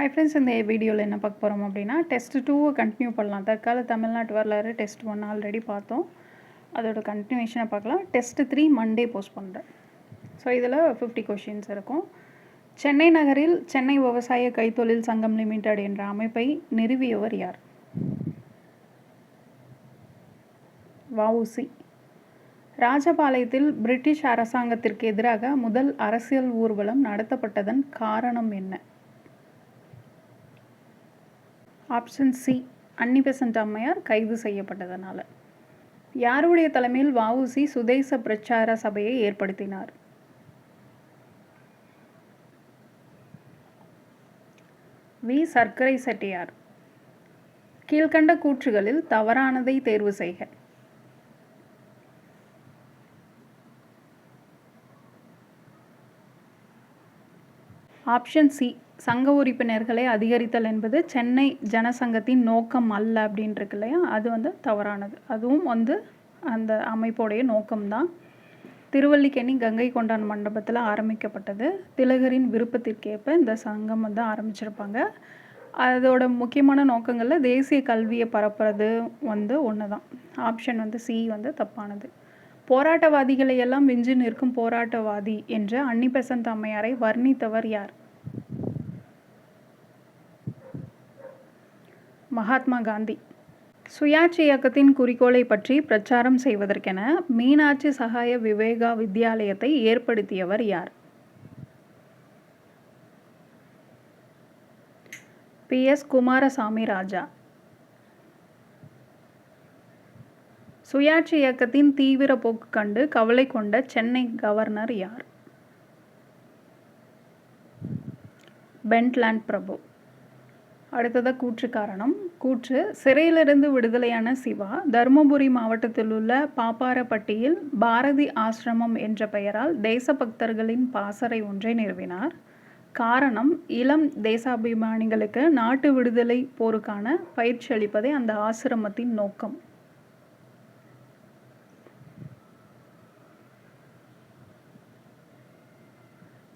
Hi friends இந்த வீடியோவில் என்ன பார்க்க போகிறோம் அப்படின்னா டெஸ்ட் டூவை கண்டினியூ பண்ணலாம். தற்கால தமிழ்நாட்டு வரலாறு டெஸ்ட் ஒன் ஆல்ரெடி பார்த்தோம். அதோட கண்டினியூஷனை பார்க்கலாம். டெஸ்ட் த்ரீ மண்டே போஸ்ட் பண்ணுறேன் ஸோ இதில் ஃபிஃப்டி கொஷின்ஸ் இருக்கும். சென்னை நகரில் சென்னை விவசாய கைத்தொழில் சங்கம் லிமிடெட் என்ற அமைப்பை நிறுவியவர் யார்? வவுசி ராஜபாளையத்தில் பிரிட்டிஷ் அரசாங்கத்திற்கு எதிராக முதல் அரசியல் ஊர்வலம் நடத்தப்பட்டதன் காரணம் என்ன? ஆப்ஷன் சி அன்னிபெசன்ட் அம்மையார் கைது செய்யப்பட்டதனால. யாருடைய தலைமையில் வஉசி சுதேச பிரச்சார சபையை ஏற்படுத்தினார்? வி. சர்க்கரை செட்டியார். கீழ்கண்ட கூற்றுகளில் தவறானதை தேர்வு செய்க. ஆப்ஷன் சி சங்க உறுப்பினர்களை அதிகரித்தல் என்பது சென்னை ஜனசங்கத்தின் நோக்கம் அல்ல அப்படின்னு இருக்கு இல்லையா? அது வந்து தவறானது. அதுவும் வந்து அந்த அமைப்போடைய நோக்கம்தான். திருவல்லிக்கேணி கங்கை கொண்டான் மண்டபத்தில் ஆரம்பிக்கப்பட்டது. திலகரின் விருப்பத்திற்கேற்ப இந்த சங்கம் வந்து ஆரம்பிச்சிருப்பாங்க. அதோட முக்கியமான நோக்கங்களில் தேசிய கல்வியை பரப்புறது வந்து ஒன்று தான் ஆப்ஷன் வந்து சி வந்து தப்பானது. போராட்டவாதிகளை எல்லாம் விஞ்சு நிற்கும் போராட்டவாதி என்ற அன்னி பெசன்ட் அம்மையாரை வர்ணித்தவர் யார்? மகாத்மா காந்தி. சுயாட்சி இயக்கத்தின் குறிக்கோளை பற்றி பிரச்சாரம் செய்வதற்கென மீனாட்சி சகாய விவேகா வித்யாலயத்தை ஏற்படுத்தியவர் யார்? பி. எஸ். குமாரசாமி ராஜா. சுயாட்சி இயக்கத்தின் தீவிர போக்கு கண்டு கவலை கொண்ட சென்னை கவர்னர் யார்? பென்ட்லாண்ட் பிரபு. அடுத்ததாக கூற்று காரணம். கூற்று சிறையிலிருந்து விடுதலையான சிவா தருமபுரி மாவட்டத்தில் உள்ள பாப்பாரப்பட்டியில் பாரதி ஆசிரமம் என்ற பெயரால் தேசபக்தர்களின் பாசறை ஒன்றை நிறுவினார். காரணம் இளம் தேசாபிமானிகளுக்கு நாட்டு விடுதலை போருக்கான பயிற்சி அளிப்பதே அந்த ஆசிரமத்தின் நோக்கம்.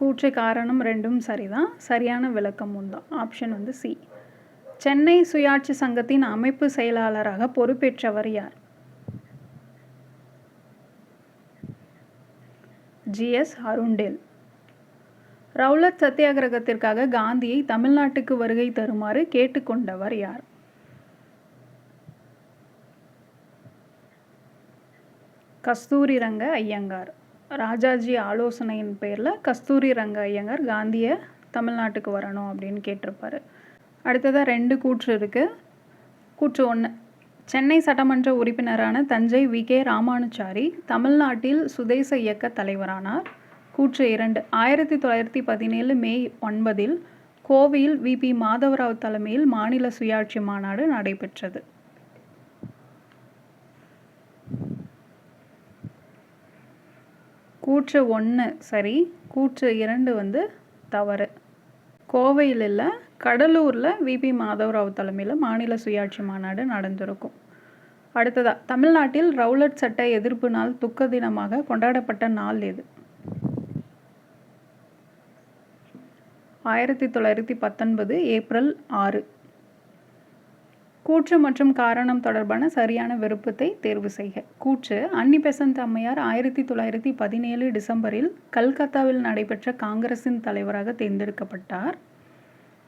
கூற்று காரணம் ரெண்டும் சரிதான். சரியான விளக்கமும் தான் ஆப்ஷன் வந்து சி. சென்னை சுயாட்சி சங்கத்தின் அமைப்பு செயலாளராக பொறுப்பேற்றவர் யார்? GS Arundale. ரவுலத் சத்தியாகிரகத்திற்காக காந்தியை தமிழ்நாட்டுக்கு வருகை தருமாறு கேட்டுக்கொண்டவர் யார்? கஸ்தூரி ரங்க ஐயங்கார். ராஜாஜி ஆலோசனையின் பேரில் கஸ்தூரி ரங்க ஐயங்கார் காந்தியை தமிழ்நாட்டுக்கு வரணும் அப்படின்னு கேட்டிருப்பாரு. அடுத்ததாக ரெண்டு கூற்று இருக்குது கூற்று ஒன்று சென்னை சட்டமன்ற உறுப்பினரான தஞ்சை வி. கே. ராமானுச்சாரி தமிழ்நாட்டில் சுதேச இயக்க தலைவரானார். கூற்று இரண்டு. ஆயிரத்தி தொள்ளாயிரத்தி பதினேழு மே ஒன்பதில் கோவையில் வி. பி. மாதவராவ் தலைமையில் மாநில சுயாட்சி மாநாடு நடைபெற்றது. கூற்று ஒன்று சரி. கூற்று இரண்டு வந்து தவறு. கோவையில் இல்லை கடலூரில் விபி மாதவராவ் தலைமையில் மாநில சுயாட்சி மாநாடு நடந்திருக்கும். அடுத்ததாக தமிழ்நாட்டில் ரவுலட் சட்ட எதிர்ப்பு நாள் துக்க தினமாக கொண்டாடப்பட்ட நாள் எது? ஆயிரத்தி தொள்ளாயிரத்தி பத்தொன்பது ஏப்ரல் ஆறு. கூற்று மற்றும் காரணம் தொடர்பான சரியான விருப்பத்தை தேர்வு செய்க. கூற்று அன்னி பெசன்ட் அம்மையார் ஆயிரத்தி தொள்ளாயிரத்தி பதினேழு டிசம்பரில் கல்கத்தாவில் நடைபெற்ற காங்கிரசின் தலைவராக தேர்ந்தெடுக்கப்பட்டார்.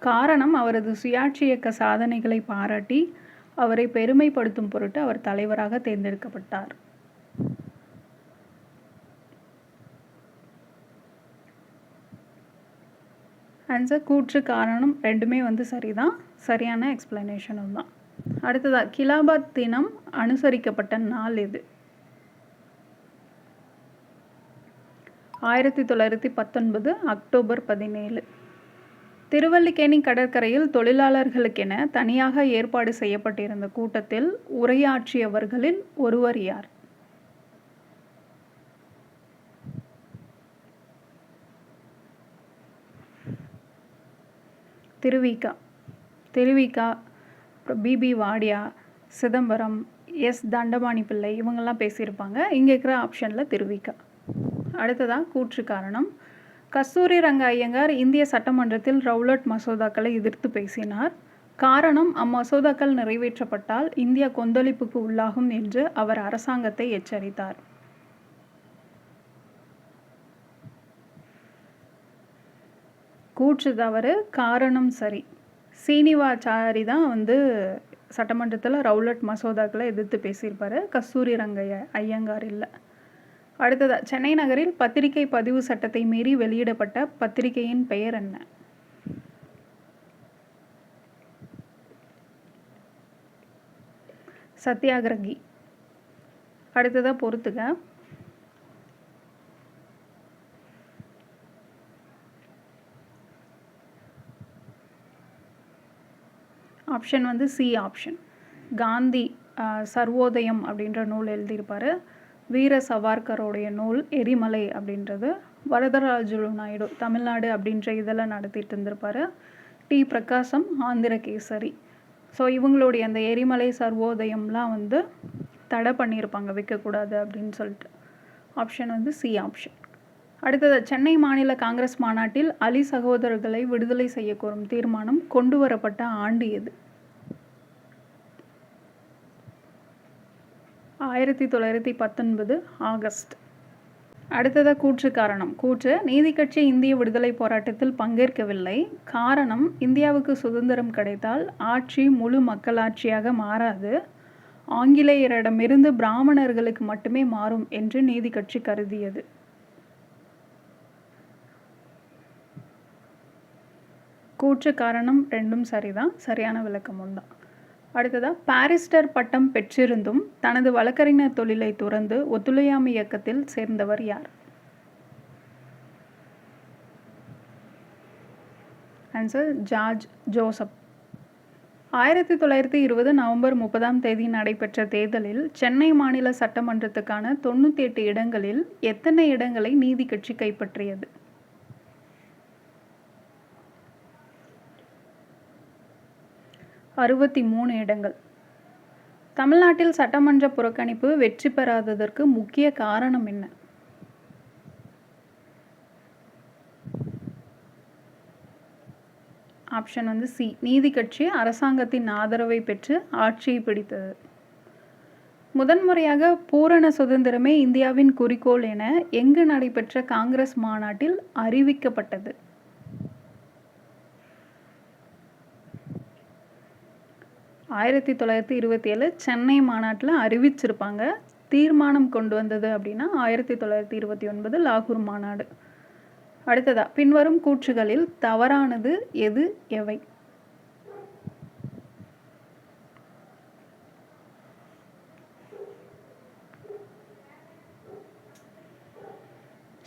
காரணம் அவரது சுயாட்சி இயக்க சாதனைகளை பாராட்டி அவரை பெருமைப்படுத்தும் பொருட்டு அவர் தலைவராக தேர்ந்தெடுக்கப்பட்டார். ஆன்சர் கூற்று காரணம் ரெண்டுமே வந்து சரிதான். சரியான எக்ஸ்பிளனேஷனும் தான். அடுத்ததாக கிலாபாத் தினம் அனுசரிக்கப்பட்ட நாள் எது? ஆயிரத்தி தொள்ளாயிரத்தி பத்தொன்பது அக்டோபர் பதினேழு. திருவல்லிக்கேணி கடற்கரையில் தொழிலாளர்களுக்கென தனியாக ஏற்பாடு செய்யப்பட்டிருந்த கூட்டத்தில் உரையாற்றியவர்களில் ஒருவர் யார்? திருவிகா. திருவிகா அப்புறம் B P Wadia Chidambaram S Dandapani Pillai இவங்கெல்லாம் பேசியிருப்பாங்க. இங்கே இருக்கிற ஆப்ஷனில் திருவிக்கா. அடுத்ததாக கூற்று காரணம். கஸ்தூரி ரங்க ஐயங்கார் இந்திய சட்டமன்றத்தில் ரவுலட் மசோதாக்களை எதிர்த்து பேசினார். காரணம் அம்மசோதாக்கள் நிறைவேற்றப்பட்டால் இந்தியா கொந்தளிப்புக்கு உள்ளாகும் என்று அவர் அரசாங்கத்தை எச்சரித்தார். கூற்று தவறு காரணம் சரி. சீனிவாச்சாரி தான் வந்து சட்டமன்றத்தில் ரவுலட் மசோதாக்களை எதிர்த்து பேசியிருப்பார். கஸ்தூரி ரங்கைய ஐயங்கார் இல்லை அடுத்ததா சென்னை நகரில் பத்திரிகை பதிவு சட்டத்தை மீறி வெளியிடப்பட்ட பத்திரிகையின் பெயர் என்ன? சத்தியாகிரகி அடுத்ததாக பொறுத்துக்க ஆப்ஷன் வந்து சி ஆப்ஷன். காந்தி சர்வோதயம் அப்படின்ற நூல் எழுதியிருப்பார். வீர சவார்கரோடைய நூல் எரிமலை அப்படின்றது. வரதராஜுலு நாயுடு தமிழ்நாடு அப்படின்ற இதெல்லாம் நடத்திட்டு இருந்திருப்பார். டி பிரகாசம் ஆந்திர கேசரி ஸோ இவங்களுடைய அந்த எரிமலை சர்வோதயம்லாம் வந்து தடை பண்ணியிருப்பாங்க விற்கக்கூடாது அப்படின்னு சொல்லிட்டு. ஆப்ஷன் வந்து சி ஆப்ஷன். அடுத்தது சென்னை மாநில காங்கிரஸ் மாநாட்டில் அலி சகோதரர்களை விடுதலை செய்ய கோரும் தீர்மானம் கொண்டு வரப்பட்ட ஆண்டு எது? ஆயிரத்தி தொள்ளாயிரத்தி பத்தொன்பது ஆகஸ்ட். அடுத்ததாக கூற்று காரணம். கூற்று நீதி கட்சி இந்திய விடுதலை போராட்டத்தில் பங்கேற்கவில்லை. காரணம் இந்தியாவுக்கு சுதந்திரம் கிடைத்தால் ஆட்சி முழு மக்களாட்சியாக மாறாது. ஆங்கிலேயரிடமிருந்து பிராமணர்களுக்கு மட்டுமே மாறும் என்று நீதி கட்சி கருதியது. கூற்று காரணம் ரெண்டும் சரிதான். சரியான விளக்கமும் தான் அடுத்ததாக பாரிஸ்டர் பட்டம் பெற்றிருந்தும் தனது வழக்கறிஞர் தொழிலை துறந்து ஒத்துழையாமை இயக்கத்தில் சேர்ந்தவர் யார்? Answer George Joseph. ஆயிரத்தி தொள்ளாயிரத்தி இருபது நவம்பர் முப்பதாம் தேதி நடைபெற்ற தேர்தலில் சென்னை மாநில சட்டமன்றத்துக்கான தொண்ணூற்றி எட்டு இடங்களில் எத்தனை இடங்களை நீதி கட்சி கைப்பற்றியது? அறுபத்தி மூணு இடங்கள். தமிழ்நாட்டில் சட்டமன்ற புறக்கணிப்பு வெற்றி பெறாததற்கு முக்கிய காரணம் என்ன? ஆப்ஷன் வந்து சி. நீதி கட்சி அரசாங்கத்தின் ஆதரவை பெற்று ஆட்சியை பிடித்தது. முதன்முறையாக பூரண சுதந்திரமே இந்தியாவின் குறிக்கோள் என எங்கு நடைபெற்ற காங்கிரஸ் மாநாட்டில் அறிவிக்கப்பட்டது. ஆயிரத்தி தொள்ளாயிரத்தி இருபத்தி ஏழு சென்னை மாநாட்டில் அறிவிச்சிருப்பாங்க. தீர்மானம் கொண்டு வந்தது அப்படின்னா ஆயிரத்தி தொள்ளாயிரத்தி இருபத்தி ஒன்பது லாகூர் மாநாடு. அடுத்ததா பின்வரும் கூற்றுகளில் தவறானது எது எவை?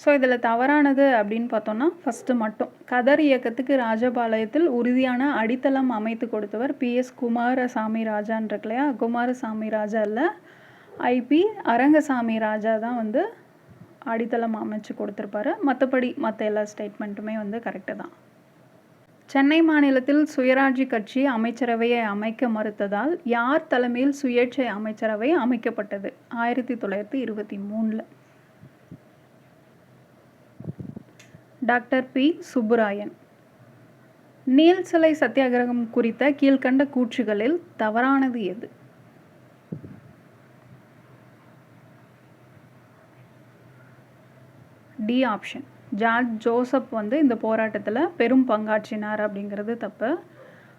ஸோ இதில் தவறானது அப்படின்னு பார்த்தோன்னா ஃபஸ்ட்டு மட்டும். கதர் இயக்கத்துக்கு ராஜபாளையத்தில் உறுதியான அடித்தளம் அமைத்து கொடுத்தவர் பிஎஸ் குமாரசாமி ராஜான் இருக்கு இல்லையா? குமாரசாமி ராஜா இல்லை. ஐபி அரங்கசாமி ராஜா தான் வந்து அடித்தளம் அமைச்சு கொடுத்துருப்பாரு. மற்றபடி மற்ற எல்லா ஸ்டேட்மெண்ட்டுமே வந்து கரெக்டு தான். சென்னை மாநிலத்தில் சுயராட்சி கட்சி அமைச்சரவையை அமைக்க மறுத்ததால் யார் தலைமையில் சுயேட்சை அமைச்சரவை அமைக்கப்பட்டது? ஆயிரத்தி தொள்ளாயிரத்தி இருபத்தி மூணில் டாக்டர் பி. சுப்புராயன். நீல் சிலை சத்தியாகிரகம் குறித்த கீழ்கண்ட கூற்றுகளில் தவறானது எது? D option. ஜார்ஜ் ஜோசப் வந்து இந்த போராட்டத்தில் பெரும் பங்காற்றினார் அப்படிங்கிறது தப்பு.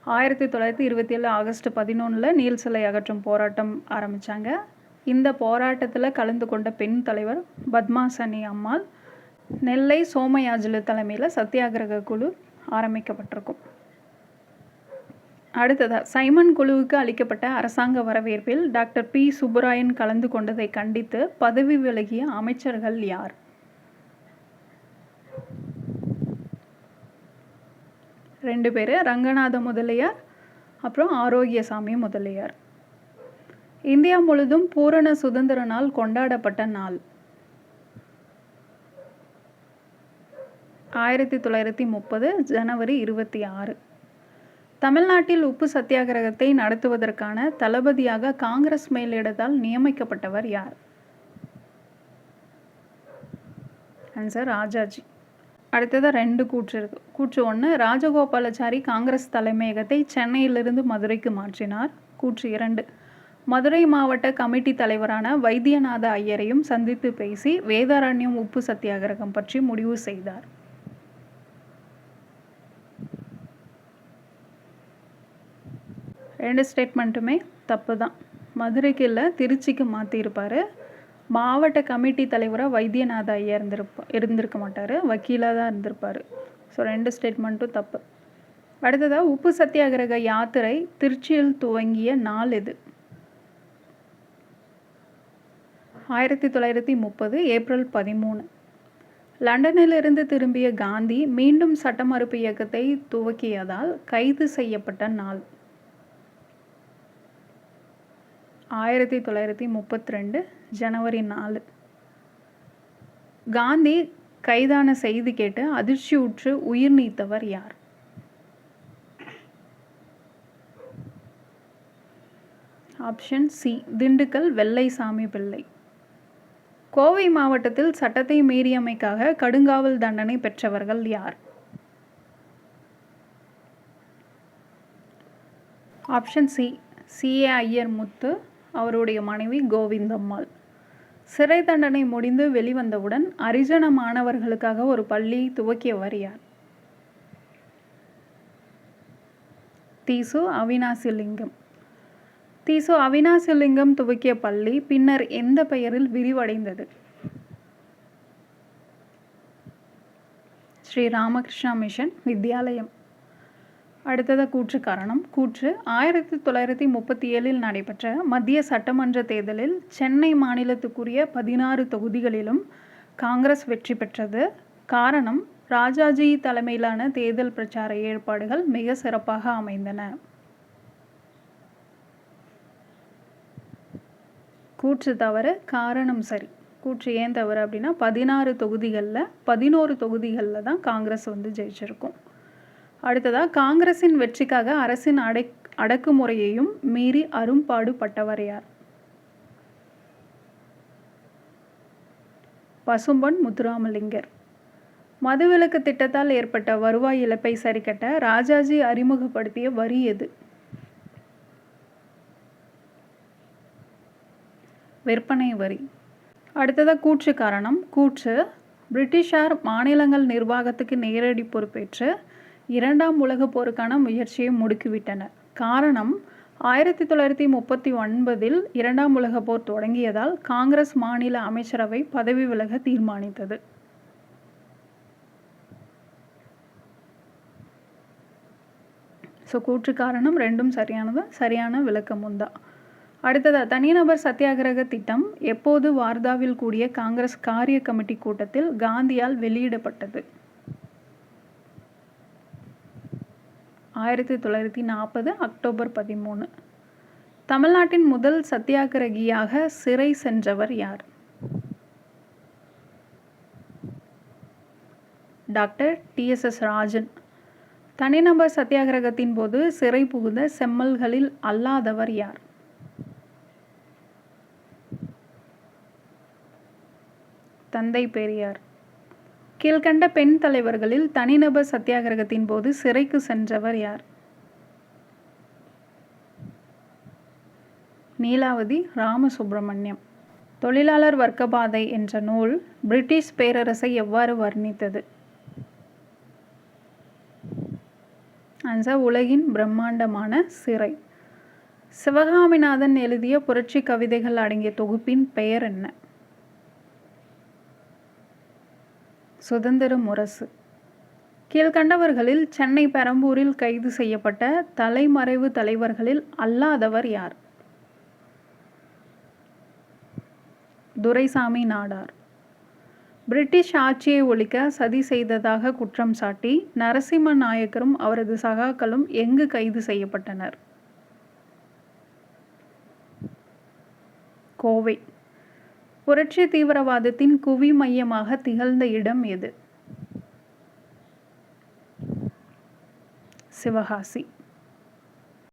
ஆயிரத்தி தொள்ளாயிரத்தி இருபத்தி ஏழு ஆகஸ்ட் பதினொன்றில் நீல் சிலை அகற்றும் போராட்டம் ஆரம்பித்தாங்க இந்த போராட்டத்தில் கலந்து கொண்ட பெண் தலைவர் பத்மாசனி அம்மாள் நெல்லை சோமயாஜுலு தலைமையில் சத்தியாகிரக குழு ஆரம்பிக்கப்பட்டிருக்கும். அடுத்ததாக சைமன் குழுவுக்கு அளிக்கப்பட்ட அரசாங்க வரவேற்பில் டாக்டர் பி. சுப்புராயன் கலந்து கொண்டதை கண்டித்து பதவி விலகிய அமைச்சர்கள் யார்? ரெண்டு பேர் ரங்கநாத முதலியார் அப்புறம் ஆரோக்கியசாமி முதலியார். இந்தியா முழுதும் பூரண சுதந்திர நாள் கொண்டாடப்பட்ட நாள். ஆயிரத்தி தொள்ளாயிரத்தி முப்பது ஜனவரி இருபத்தி ஆறு. தமிழ்நாட்டில் உப்பு சத்தியாகிரகத்தை நடத்துவதற்கான தளபதியாக காங்கிரஸ் மேலிடத்தால் நியமிக்கப்பட்டவர் யார்? ஆன்சர் ராஜாஜி. அடுத்ததாக ரெண்டு கூற்று இருக்கு. கூற்று ஒன்று ராஜகோபாலாச்சாரி காங்கிரஸ் தலைமையகத்தை சென்னையிலிருந்து மதுரைக்கு மாற்றினார். கூற்று இரண்டு மதுரை மாவட்ட கமிட்டி தலைவரான வைத்தியநாத ஐயரையும் சந்தித்து பேசி வேதாரண்யம் உப்பு சத்தியாகிரகம் பற்றி முடிவு செய்தார். ரெண்டு ஸ்டேட்மெண்ட்டுமே தப்பு தான் மதுரைக்கு இல்லை திருச்சிக்கு மாற்றிருப்பார் மாவட்ட கமிட்டி தலைவராக வைத்தியநாத ஐயா இருந்திருப்பா இருந்திருக்க மாட்டார். வக்கீலாக தான் இருந்திருப்பார். ஸோ ரெண்டு ஸ்டேட்மெண்ட்டும் தப்பு. அடுத்ததாக உப்பு சத்தியாகிரக யாத்திரை திருச்சியில் துவங்கிய நாள் இது. ஆயிரத்தி தொள்ளாயிரத்தி முப்பது ஏப்ரல் பதிமூணு. லண்டனிலிருந்து திரும்பிய காந்தி மீண்டும் சட்ட மறுப்பு இயக்கத்தை துவக்கியதால் கைது செய்யப்பட்ட நாள். ஆயிரத்தி தொள்ளாயிரத்தி முப்பத்தி ரெண்டு ஜனவரி நாலு. காந்தி கைதான செய்தி கேட்டு அதிர்ச்சியுற்று உயிர் நீத்தவர் யார்? ஆப்ஷன் சி திண்டுக்கல் வெள்ளைசாமி பிள்ளை. கோவை மாவட்டத்தில் சட்டத்தை மீறியமைக்காக கடுங்காவல் தண்டனை பெற்றவர்கள் யார்? Option C CA Iyer Muthu அவருடைய மனைவி கோவிந்தம்மாள். சிறை தண்டனை முடிந்து வெளிவந்தவுடன் அரிஜன மாணவர்களுக்காக ஒரு பள்ளி துவக்கியவர் யார்? தீசு அவினாசிலிங்கம். தீசு அவினாசிலிங்கம் துவக்கிய பள்ளி பின்னர் எந்த பெயரில் விரிவடைந்தது? ஸ்ரீ ராமகிருஷ்ணா மிஷன் வித்யாலயம். அடுத்தது கூற்று காரணம். கூற்று ஆயிரத்தி தொள்ளாயிரத்தி முப்பத்தி ஏழில் நடைபெற்ற மத்திய சட்டமன்ற தேர்தலில் சென்னை மாநிலத்துக்குரிய பதினாறு தொகுதிகளிலும் காங்கிரஸ் வெற்றி பெற்றது. காரணம் ராஜாஜி தலைமையிலான தேர்தல் பிரச்சார ஏற்பாடுகள் மிக சிறப்பாக அமைந்தன. கூற்று தவறு காரணம் சரி. கூற்று ஏன் தவறு அப்படின்னா பதினாறு தொகுதிகளில் பதினோரு தொகுதிகளில் தான் காங்கிரஸ் வந்து ஜெயிச்சிருக்கும். அடுத்ததாக காங்கிரஸின் வெற்றிக்காக அரசின் அடை அடக்குமுறையையும் மீறி அரும்பாடுபட்டவர் யார் பசும்பொன் முத்துராமலிங்கர். மதுவிலக்கு திட்டத்தால் ஏற்பட்ட வருவாய் இழப்பை சரிக்கட்ட ராஜாஜி அறிமுகப்படுத்திய வரி எது? விற்பனை வரி. அடுத்ததாக கூற்று காரணம். கூற்று பிரிட்டிஷார் மாநிலங்கள் நிர்வாகத்துக்கு நேரடி பொறுப்பேற்று இரண்டாம் உலகப் போருக்கான முயற்சியை முடுக்கிவிட்டனர். காரணம் ஆயிரத்தி தொள்ளாயிரத்தி முப்பத்தி ஒன்பதில் இரண்டாம் உலகப் போர் தொடங்கியதால் காங்கிரஸ் மாநில அமைச்சரவை பதவி விலக தீர்மானித்தது. ஸோ கூற்று காரணம் ரெண்டும் சரியானது சரியான விளக்கமும் தான் அடுத்ததாக தனிநபர் சத்தியாகிரக திட்டம் எப்போது வார்தாவில் கூடிய காங்கிரஸ் காரிய கமிட்டி கூட்டத்தில் காந்தியால் வெளியிடப்பட்டது? ஆயிரத்தி தொள்ளாயிரத்தி நாற்பது அக்டோபர் பதிமூணு. தமிழ்நாட்டின் முதல் சத்தியாகிரகியாக சிறை சென்றவர் யார்? Doctor TSS Rajan. தனிநபர் சத்தியாகிரகத்தின் போது சிறை புகுந்த செம்மல்களில் அல்லாதவர் யார்? தந்தை பெரியார். கீழ்கண்ட பெண் தலைவர்களில் தனிநபர் சத்தியாகிரகத்தின் போது சிறைக்கு சென்றவர் யார்? நீலாவதி ராமசுப்பிரமணியம் தொழிலாளர் வர்க்கபாதை என்ற நூல் பிரிட்டிஷ் பேரரசை எவ்வாறு வர்ணித்தது? ஆன்சர் உலகின் பிரம்மாண்டமான சிறை. சிவகாமிநாதன் எழுதிய புரட்சி கவிதைகள் அடங்கிய தொகுப்பின் பெயர் என்ன? சுதந்திர முரசு. கீழ்கண்டவர்களில் சென்னை பெரம்பூரில் கைது செய்யப்பட்ட தலைமறைவு தலைவர்களில் அல்லாதவர் யார்? துரைசாமி நாடார். பிரிட்டிஷ் ஆட்சியை ஒழிக்க சதி செய்ததாக குற்றம் சாட்டி நரசிம்ம நாயக்கரும் அவரது சகாக்களும் எங்கு கைது செய்யப்பட்டனர்? கோவை. புரட்சி தீவிரவாதத்தின் குவி மையமாக திகழ்ந்த இடம் எது? சிவகாசி.